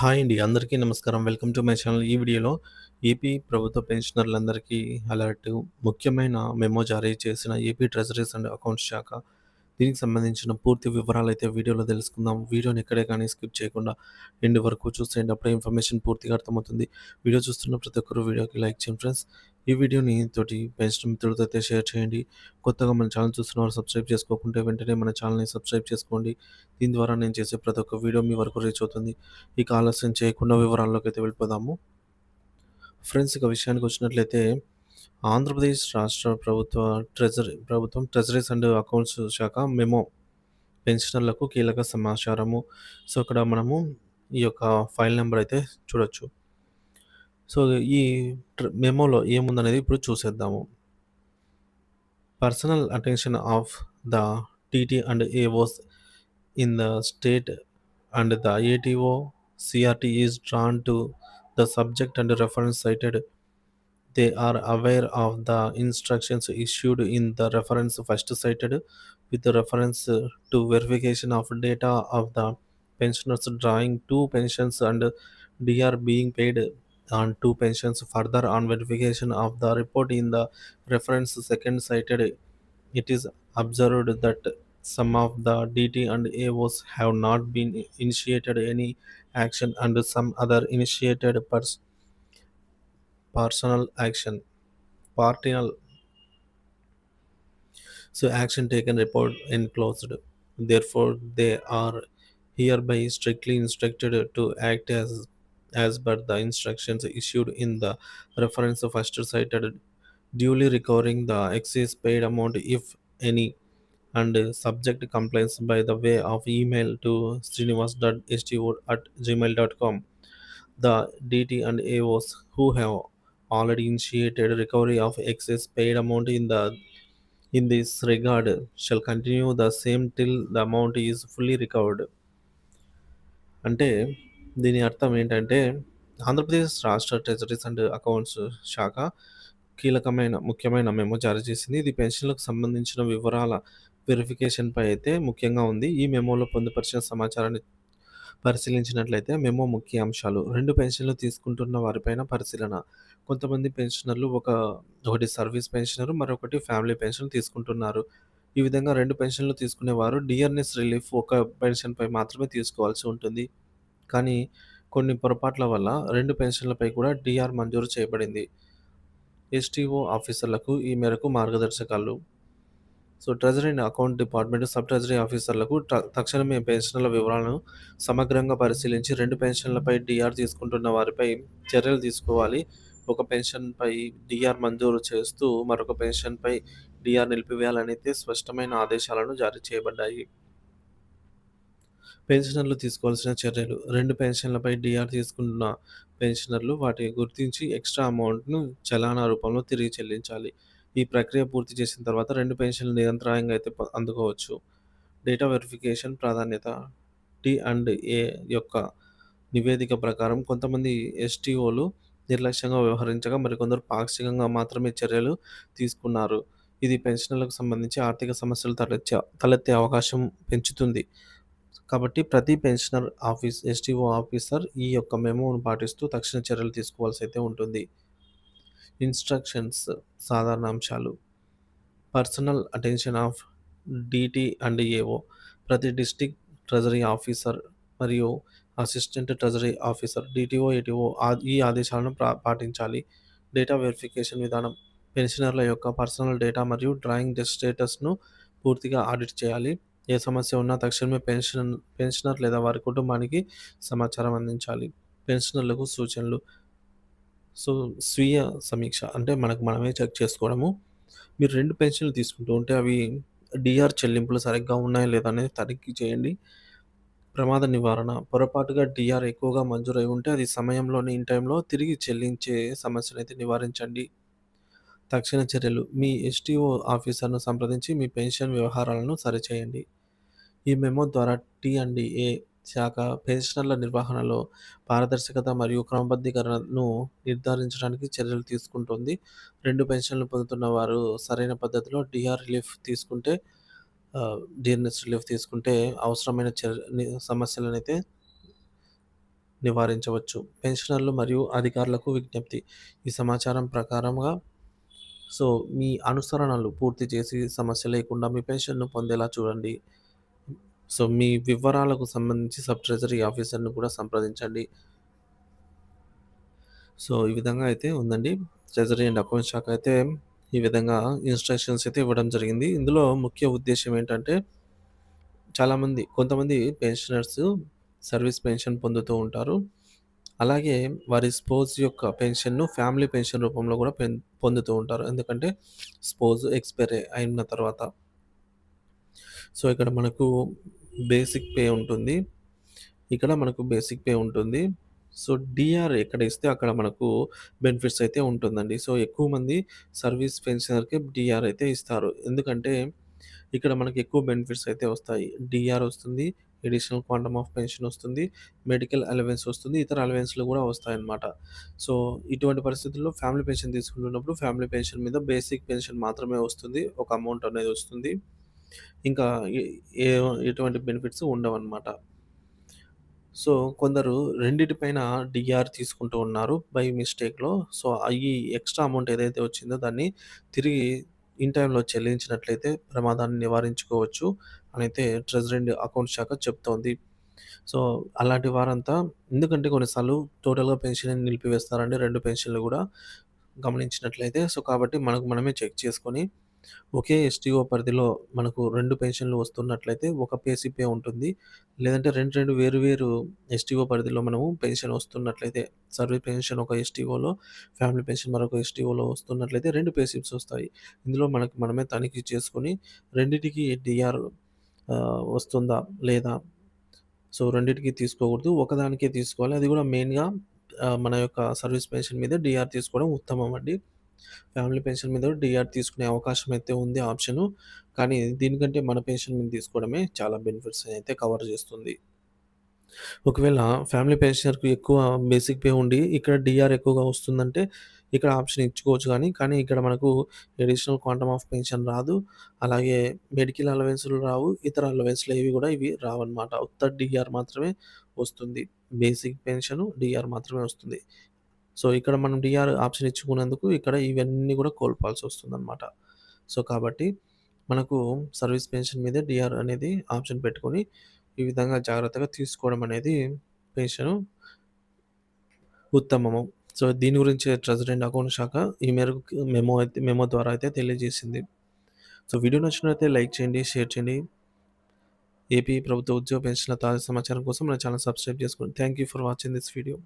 Hi అండి. అందరికీ నమస్కారం. Welcome to my channel. ఈ వీడియోలో ఏపీ ప్రభుత్వ పెన్షనర్లందరికీ అలర్ట్ ముఖ్యమైన మెమో జారీ చేసిన ఏపీ ట్రెజరీస్ అండ్ అకౌంట్స్ శాఖ. దీనికి సంబంధించిన పూర్తి వివరాలు అయితే వీడియోలో తెలుసుకుందాం. వీడియోని ఎక్కడే కానీ స్కిప్ చేయకుండా ఎండ్ వరకు చూస్తే అప్పుడే ఇన్ఫర్మేషన్ పూర్తిగా అర్థమవుతుంది. వీడియో చూస్తున్న ప్రతి ఒక్కరు వీడియోకి లైక్ చేయండి ఫ్రెండ్స్. ఈ వీడియోని తోటి బెస్ట్ మిత్రులతో అయితే షేర్ చేయండి. కొత్తగా మన ఛానల్ చూస్తున్నవారు సబ్స్క్రైబ్ చేసుకోకుంటే వెంటనే మన ఛానల్‌ని సబ్స్క్రైబ్ చేసుకోండి. దీని ద్వారా నేను చేసే ప్రతి ఒక్క వీడియో మీ వరకు రీచ్ అవుతుంది. ఇక ఆలస్యం చేయకుండా వివరాల్లోకి అయితే వెళ్ళిపోదాము. ఫ్రెండ్స్ ఇక విషయానికి వచ్చినట్లయితే ఆంధ్రప్రదేశ్ రాష్ట్ర ప్రభుత్వ ట్రెజరీ ప్రభుత్వం ట్రెజరీస్ అండ్ అకౌంట్స్ శాఖ మెమో పెన్షనర్లకు కీలక సమాచారము. సో, ఇక్కడ మనము ఈ యొక్క ఫైల్ నెంబర్ అయితే చూడొచ్చు. సో, ఈ మెమోలో ఏముందనేది ఇప్పుడు చూసేద్దాము. Personal attention of the TT and AOs in the state and the ATO CRT is drawn to the subject and reference cited. They are aware of the instructions issued in the reference first cited with reference to verification of data of the pensioners drawing two pensions and DR being paid On two pensions. Further, on verification of the report in the reference second cited, it is observed that some of the DT and AOs have not been initiated any action and some other initiated pers- personal action. Partial. So action taken report enclosed. Therefore, they are hereby strictly instructed to act as as per the instructions issued in the reference first cited, duly recovering the excess paid amount if any, and subject complaints by the way of email to srinivas.sto at gmail.com. The DT and AOs who have already initiated recovery of excess paid amount in the in this regard shall continue the same till the amount is fully recovered. అంటే దీని అర్థం ఏంటంటే ఆంధ్రప్రదేశ్ రాష్ట్ర treasuries and accounts శాఖ కీలకమైన ముఖ్యమైన memo జారీ చేసింది. ఇది పెన్షన్‌లకు సంబంధించిన వివరాల వెరిఫికేషన్‌పై అయితే ముఖ్యంగా ఉంది. ఈ మెమోలో పొందుపరిచిన సమాచారాన్ని పరిశీలించినట్లయితే మెమో ముఖ్య అంశాలు. రెండు పెన్షన్‌లు తీసుకుంటున్న వారిపైన పరిశీలన. కొంతమంది పెన్షనర్లు ఒక ఒకటి సర్వీస్ పెన్షనర్, మరొకటి ఫ్యామిలీ పెన్షన్ తీసుకుంటున్నారు. ఈ విధంగా రెండు పెన్షన్‌లు తీసుకునేవారు డియర్నెస్ రిలీఫ్ ఒక పెన్షన్‌పై మాత్రమే తీసుకోవాల్సి ఉంటుంది. కానీ కొన్ని పొరపాట్ల వల్ల రెండు పెన్షన్‌లపై కూడా డిఆర్ మంజూరు చేయబడింది. ఎస్టీఓ ఆఫీసర్లకు ఈ మేరకు మార్గదర్శకాలు. So, treasury and account department sub treasury ఆఫీసర్లకు తక్షణమే పెన్షన్ల వివరాలను సమగ్రంగా పరిశీలించి రెండు పెన్షన్‌లపై డిఆర్ తీసుకుంటున్న వారిపై చర్యలు తీసుకోవాలి. ఒక పెన్షన్‌పై డిఆర్ మంజూరు చేస్తూ మరొక పెన్షన్‌పై డిఆర్ నిలిపివేయాలనైతే స్పష్టమైన ఆదేశాలను జారీ చేయబడ్డాయి. పెన్షనర్లు తీసుకోవాల్సిన చర్యలు. రెండు పెన్షన్‌లపై డిఆర్ తీసుకున్న పెన్షనర్లు వాటిని గుర్తించి ఎక్స్‌ట్రా అమౌంట్‌ను చలానా రూపంలో తిరిగి చెల్లించాలి. ఈ ప్రక్రియ పూర్తి చేసిన తర్వాత రెండు పెన్షన్‌లు నిరంతరాయంగా అయితే అందుకోవచ్చు. డేటా వెరిఫికేషన్ ప్రాధాన్యత. టి అండ్ ఏ యొక్క నివేదిక ప్రకారం కొంతమంది ఎస్టీఓలు నిర్లక్ష్యంగా వ్యవహరించగా మరికొందరు పాక్షికంగా మాత్రమే చర్యలు తీసుకున్నారు. ఇది పెన్షనర్లకు సంబంధించి ఆర్థిక సమస్యలు తలెచ్చే తలెత్తే అవకాశం పెంచుతుంది. కాబట్టి ప్రతి పెన్షనర్ ఆఫీస్ ఎస్టీఓ ఆఫీసర్ ఈ యొక్క మెమోను పాటిస్తూ తక్షణ చర్యలు తీసుకోవాల్సి అయితే ఉంటుంది. ఇన్‌స్ట్రక్షన్స్ సాధారణ అంశాలు. Personal attention of DT and AO ప్రతి డిస్టిక్ ట్రెజరీ ఆఫీసర్ మరియు assistant treasury officer DTO ATO ఈ ఆదేశాలను పాటించాలి. డేటా వెరిఫికేషన్ విధానం. పెన్షనర్ల యొక్క పర్సనల్ డేటా మరియు డ్రాయింగ్ స్టేటస్‌ను పూర్తిగా ఆడిట్ చేయాలి. ఏ సమస్య ఉన్నా తక్షణమే పెన్షన్ పెన్షనర్ లేదా వారి కుటుంబానికి సమాచారం అందించాలి. పెన్షనర్లకు సూచనలు. సో, స్వీయ సమీక్ష అంటే మనకు మనమే చెక్ చేసుకోవడము. మీరు రెండు పెన్షన్‌లు తీసుకుంటూ ఉంటే అవి డిఆర్ చెల్లింపులు సరిగ్గా ఉన్నాయా లేదా అనేది తనిఖీ చేయండి. ప్రమాద నివారణ. పొరపాటుగా డిఆర్ ఎక్కువగా మంజూరై ఉంటే అది సమయంలోనే ఇన్ టైంలో తిరిగి చెల్లించే సమస్యనైతే నివారించండి. తక్షణ చర్యలు. మీ ఎస్టీఓ ఆఫీసర్‌ను సంప్రదించి మీ పెన్షన్ వ్యవహారాలను సరిచేయండి. ఈ మెమో ద్వారా టీ శాఖ పెన్షనర్ల నిర్వహణలో పారదర్శకత మరియు క్రమబద్ధీకరణను నిర్ధారించడానికి చర్యలు తీసుకుంటుంది రెండు పెన్షన్‌లు పొందుతున్న వారు సరైన పద్ధతిలో డిఆర్ రిలీఫ్ తీసుకుంటే డిఆర్ఎస్ రిలీఫ్ తీసుకుంటే అవసరమైన చర్య సమస్యలను సమస్యలనైతే నివారించవచ్చు. పెన్షనర్లు మరియు అధికారులకు విజ్ఞప్తి. ఈ సమాచారం ప్రకారంగా సో, మీ అనుసరణలు పూర్తి చేసి సమస్య లేకుండా మీ పెన్షన్‌ను పొందేలా చూడండి. సో, మీ వివరాలకు సంబంధించి సబ్ ట్రెజరీ ఆఫీసర్‌ని కూడా సంప్రదించండి. సో, ఈ విధంగా అయితే ఉందండి. ట్రెజరీ అండ్ అకౌంట్ శాఖ అయితే ఈ విధంగా ఇన్‌స్ట్రక్షన్స్ అయితే ఇవ్వడం జరిగింది. ఇందులో ముఖ్య ఉద్దేశం ఏంటంటే చాలామంది కొంతమంది పెన్షనర్స్ సర్వీస్ పెన్షన్ పొందుతూ ఉంటారు. అలాగే వారి స్పోజ్ యొక్క పెన్షన్‌ను ఫ్యామిలీ పెన్షన్ రూపంలో కూడా పెన్ పొందుతూ ఉంటారు. ఎందుకంటే స్పోజ్ ఎక్స్‌పైర్ అయిన తర్వాత. సో, ఇక్కడ మనకు బేసిక్ పే ఉంటుంది. ఇక్కడ మనకు బేసిక్ పే ఉంటుంది. సో, డిఆర్ ఎక్కడ ఇస్తే అక్కడ మనకు బెనిఫిట్స్ అయితే ఉంటుందండి. సో, ఎక్కువ మంది సర్వీస్ పెన్షనర్‌కి డిఆర్ అయితే ఇస్తారు. ఎందుకంటే ఇక్కడ మనకి ఎక్కువ బెనిఫిట్స్ అయితే వస్తాయి. డిఆర్ వస్తుంది. ఎడిషనల్ క్వాంటమ్ ఆఫ్ పెన్షన్ వస్తుంది. మెడికల్ అలవెన్స్ వస్తుంది. ఇతర అలవెన్స్‌లు కూడా వస్తాయన్నమాట. సో, ఇటువంటి పరిస్థితుల్లో ఫ్యామిలీ పెన్షన్ తీసుకుంటున్నప్పుడు ఫ్యామిలీ పెన్షన్ మీద బేసిక్ పెన్షన్ మాత్రమే వస్తుంది. ఒక అమౌంట్ అనేది వస్తుంది. ఇంకా ఏ ఎటువంటి బెనిఫిట్స్ ఉండవన్నమాట. సో, కొందరు రెండిటిపైన డిఆర్ డీఆర్ తీసుకుంటూ ఉన్నారు బై మిస్టేక్‌లో. సో, ఈ ఎక్స్‌ట్రా అమౌంట్ ఏదైతే వచ్చిందో దాన్ని తిరిగి ఇన్ టైమ్‌లో చెల్లించినట్లయితే ప్రమాదాన్ని నివారించుకోవచ్చు అనైతే ట్రెజరీ అకౌంట్స్ శాఖ చెప్తోంది. సో, అలాంటి వారంతా ఎందుకంటే కొన్నిసార్లు టోటల్‌గా పెన్షన్ నిలిపివేస్తారండి 2 పెన్షన్‌లు కూడా గమనించినట్లయితే. సో, కాబట్టి మనకు మనమే చెక్ చేసుకొని ఒకే ఎస్టీఓ పరిధిలో మనకు రెండు పెన్షన్‌లు వస్తున్నట్లయితే ఒక పేసీపే ఉంటుంది. లేదంటే 2, 2 వేరు వేరు ఎస్టీఓ పరిధిలో మనము పెన్షన్ వస్తున్నట్లయితే సర్వీస్ పెన్షన్ ఒక ఎస్టీఓలో, ఫ్యామిలీ పెన్షన్ మరొక ఎస్టీఓలో వస్తున్నట్లయితే 2 పే వస్తాయి. ఇందులో మనకు మనమే తనిఖీ చేసుకొని రెండిటికి డిఆర్ వస్తుందా? లేదా? సో, రెండింటికి తీసుకోకూడదు. ఒకదానికే తీసుకోవాలి. అది కూడా మెయిన్‌గా మన యొక్క సర్వీస్ పెన్షన్ మీద డిఆర్ తీసుకోవడం ఉత్తమం అండి. ఫ్యామిలీ పెన్షన్ మీద డిఆర్ తీసుకునే అవకాశం అయితే ఉంది ఆప్షను. కానీ దీనికంటే మన పెన్షన్ మీద తీసుకోవడమే చాలా బెనిఫిట్స్ అయితే కవర్ చేస్తుంది. ఒకవేళ ఫ్యామిలీ పెన్షనర్కు ఎక్కువ బేసిక్ పే ఉండి ఇక్కడ డిఆర్ ఎక్కువగా వస్తుందంటే ఇక్కడ ఆప్షన్ ఇచ్చుకోవచ్చు కానీ కానీ ఇక్కడ మనకు అడిషనల్ క్వాంటమ్ ఆఫ్ పెన్షన్ రాదు. అలాగే మెడికల్ అలవెన్స్‌లు రావు. ఇతర అలవెన్స్‌లు ఏవి కూడా ఇవి రావన్నమాట. ఉత్త డిఆర్ మాత్రమే వస్తుంది. బేసిక్ పెన్షన్ డీఆర్ మాత్రమే వస్తుంది. సో, ఇక్కడ మనం డిఆర్ ఆప్షన్ ఇచ్చుకున్నందుకు ఇక్కడ ఇవన్నీ కూడా కోల్పోవాల్సి వస్తుందన్నమాట. సో, కాబట్టి మనకు సర్వీస్ పెన్షన్ మీద డిఆర్ అనేది ఆప్షన్ పెట్టుకొని ఈ విధంగా జాగ్రత్తగా తీసుకోవడం అనేది పెన్షన్ ఉత్తమము. సో, దీని గురించి ట్రెజరీ అండ్ అకౌంట్ శాఖ ఈ మేరకు మెమో అయితే మెమో ద్వారా అయితే తెలియజేసింది. సో, వీడియో నచ్చినట్లయితే లైక్ చేయండి, షేర్ చేయండి. ఏపీ ప్రభుత్వ ఉద్యోగ పెన్షన్‌ల తాజా సమాచారం కోసం మన ఛానల్ సబ్స్క్రైబ్ చేసుకోండి. Thank you for watching this video.